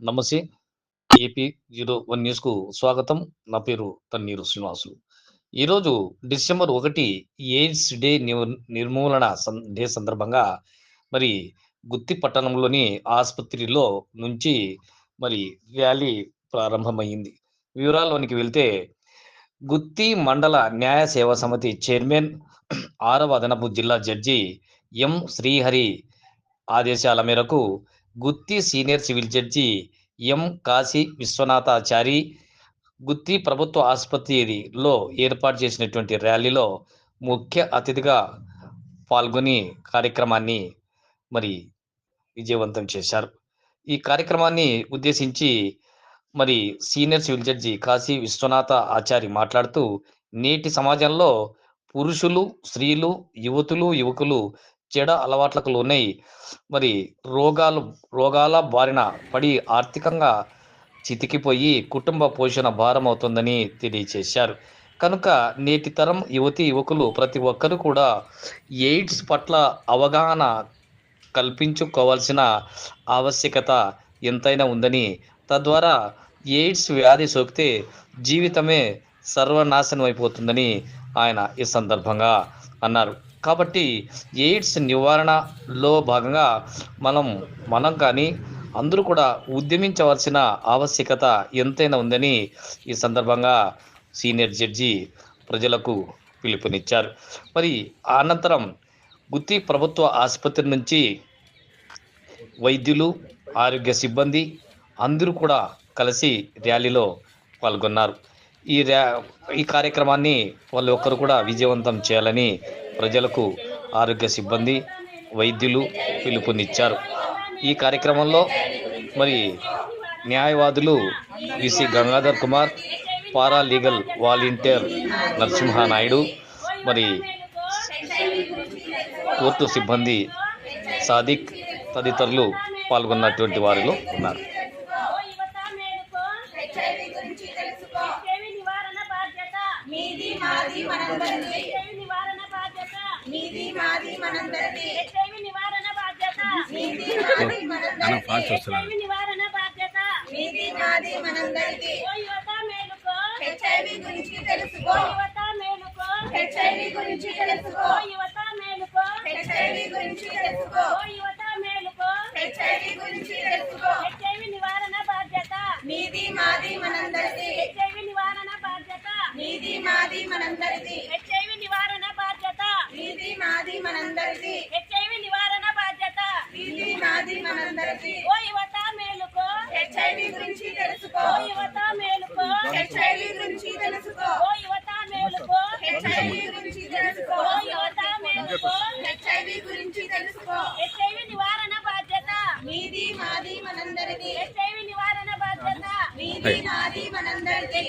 నమస్తే. AP zero one న్యూస్కు స్వాగతం. నా పేరు తన్నీరు శ్రీనివాసులు. ఈరోజు డిసెంబర్ ఒకటి ఎయిడ్స్ డే నిర్మూలన డే సందర్భంగా మరి గుత్తి పట్టణంలోని ఆసుపత్రిలో నుంచి మరి ర్యాలీ ప్రారంభమైంది. వివరాల్లోనికి వెళ్తే గుత్తి మండల న్యాయ సేవా సమితి చైర్మన్ ఆరవ అదనపు జిల్లా జడ్జి ఎం శ్రీహరి ఆదేశాల మేరకు Gutti senior civil judge M Kasi Viswanathachari Gutti ప్రభుత్వ ఆసుపత్రిలో ఏర్పాటు చేసినటువంటి ర్యాలీలో ముఖ్య అతిథిగా పాల్గొని కార్యక్రమాన్ని మరి విజయవంతం చేశారు. ఈ కార్యక్రమాన్ని ఉద్దేశించి మరి senior civil judge Kasi Viswanatha Achari మాట్లాడుతూ నేటి సమాజంలో పురుషులు స్త్రీలు యువతులు యువకులు చెడ అలవాట్లకు లోనై మరి రోగాలు రోగాల బారిన పడి ఆర్థికంగా చితికిపోయి కుటుంబ పోషణ భారం అవుతుందని తెలియచేశారు. కనుక నేటి తరం యువతి యువకులు ప్రతి ఒక్కరూ కూడా ఎయిడ్స్ పట్ల అవగాహన కల్పించుకోవాల్సిన ఆవశ్యకత ఎంతైనా ఉందని తద్వారా ఎయిడ్స్ వ్యాధి సోకితే జీవితమే సర్వనాశనం అయిపోతుందని ఆయన ఈ సందర్భంగా అన్నారు. కాబట్టి ఎయిడ్స్ నివారణలో భాగంగా మనం మనం కానీ అందరూ కూడా ఉద్యమించవలసిన ఆవశ్యకత ఎంతైనా ఉందని ఈ సందర్భంగా సీనియర్ జడ్జి ప్రజలకు పిలుపునిచ్చారు. మరి అనంతరం గుత్తి ప్రభుత్వ ఆసుపత్రి నుంచి వైద్యులు ఆరోగ్య సిబ్బంది అందరూ కూడా కలిసి ర్యాలీలో పాల్గొన్నారు. ఈ ర్యా ఈ కార్యక్రమాన్ని వాళ్ళు ఒక్కరు కూడా విజయవంతం చేయాలని ప్రజలకు ఆరోగ్య సిబ్బంది వైద్యులు పిలుపునిచ్చారు. ఈ కార్యక్రమంలో మరి న్యాయవాదులు VC Gangadhar Kumar para legal volunteer Narasimha Naidu మరి కోర్టు సిబ్బంది సాదిక్ తదితరులు పాల్గొన్నటువంటి వారిలో ఉన్నారు హెచ్ఐవి గురించి తెలుసుకో హెచ్ఐవి నివారణ బాధ్యత మీది మనందరిది నివారణ బాధ్యత. మీది మాది మనందరిది హెచ్ఐవి నివారణ బాధ్యత. మీది మాది మనందరిది హెచ్ఐవి నివారణ బాధ్యత. మీది మాది మనందరిది ఓ యువత మేలుకో. హెచ్ఐవి గురించి తెలుసుకో. యువత మేలుకో. హెచ్ఐవి గురించి తెలుసుకో. యువత మేలుకో. హెచ్ఐవి గురించి తెలుసుకో. యువత మేలుకో. హెచ్ఐవి గురించి తెలుసుకో హెచ్ఐవి నివారణ బాధ్యత మీది మాది మనందరిది హెచ్ఐవి నివారణ బాధ్యత మీది మాది మనందరిది హెచ్ఐవి నివారణ బాధ్యత మీది మాది మనందరిది హెచ్ఐవి నివారణ బాధ్యత మీది మాది మనందరిది ఓ యువత మేలుకో హెచ్ఐవి గురించి తెలుసుకో. యువత మేలుకో. హెచ్ఐవి గురించి తెలుసుకో ఓ యువత మేలుకో. హెచ్ఐవి గురించి తెలుసుకో. యువత మేలుకో. హెచ్ఐవి గురించి తెలుసుకో. హెచ్ఐవి నివారణ బాధ్యత. మీది మాది మనందరిది. హెచ్ఐవి నివారణ బాధ్యత. మీది మాది మనందరిది.